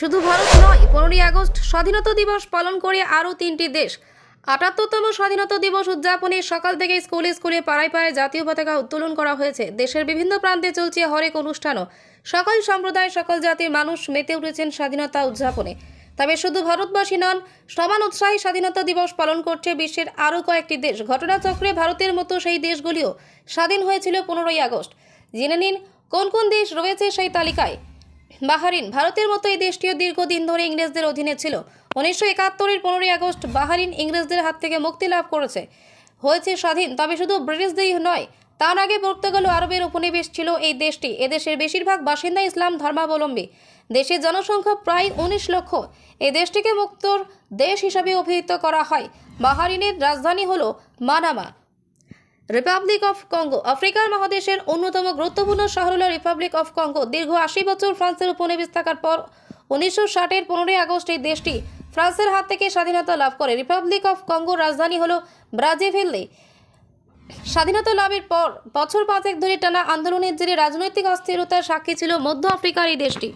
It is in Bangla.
শুধু ভারত নয়, পনেরোই আগস্ট স্বাধীনতা দিবস পালন করে আরও তিনটি দেশ। আটাত্তরতম স্বাধীনতা দিবস উদযাপনে সকাল থেকে স্কুলে স্কুলে পাড়ায় পাড়ায় জাতীয় পতাকা উত্তোলন করা হয়েছে। দেশের বিভিন্ন প্রান্তে চলছে হরেক অনুষ্ঠানও। সকল সম্প্রদায়, সকল জাতির মানুষ মেতে উঠেছেন স্বাধীনতা উদযাপনে। তবে শুধু ভারতবাসী নন, সমান উৎসাহী স্বাধীনতা দিবস পালন করছে বিশ্বের আরও কয়েকটি দেশ। ঘটনাচক্রে ভারতের মতো সেই দেশগুলিও স্বাধীন হয়েছিল পনেরোই আগস্ট। জেনে নিন, কোন কোন দেশ রয়েছে সেই তালিকায়। বাহারিন, ভারতের মতো এই দেশটিও দীর্ঘদিন ধরে ইংরেজদের অধীনে ছিল। উনিশশো একাত্তরের পনেরোই আগস্ট বাহারিন ইংরেজদের হাত থেকে মুক্তি লাভ করেছে। হয়েছে স্বাধীন, তবে শুধু ব্রিটিশদেরই নয়, তার আগে পর্তুগাল আরবের উপনিবেশ ছিল এই দেশটি। এদেশের বেশিরভাগ বাসিন্দা ইসলাম ধর্মাবলম্বী। দেশের জনসংখ্যা প্রায় উনিশ লক্ষ। এই দেশটিকে মুক্তর দেশ হিসাবে অভিহিত করা হয়। বাহারিনের রাজধানী হল মানামা। রিপাবলিক অফ কঙ্গো আফ্রিকার মহাদেশের অন্যতম গুরুত্বপূর্ণ শহর হল রিপাবলিক অফ কঙ্গো দীর্ঘ আশি বছর ফ্রান্সের উপনিবেশ থাকার পর উনিশশো ষাটের পনেরোই আগস্ট এই দেশটি ফ্রান্সের হাত থেকে স্বাধীনতা লাভ করে। রিপাবলিক অফ কঙ্গোর রাজধানী হল ব্রাজিভিল্লি স্বাধীনতা লাভের পর বছর পাঁচেক ধরে টানা আন্দোলনের জেরে রাজনৈতিক অস্থিরতার সাক্ষী ছিল মধ্য আফ্রিকার এই দেশটি।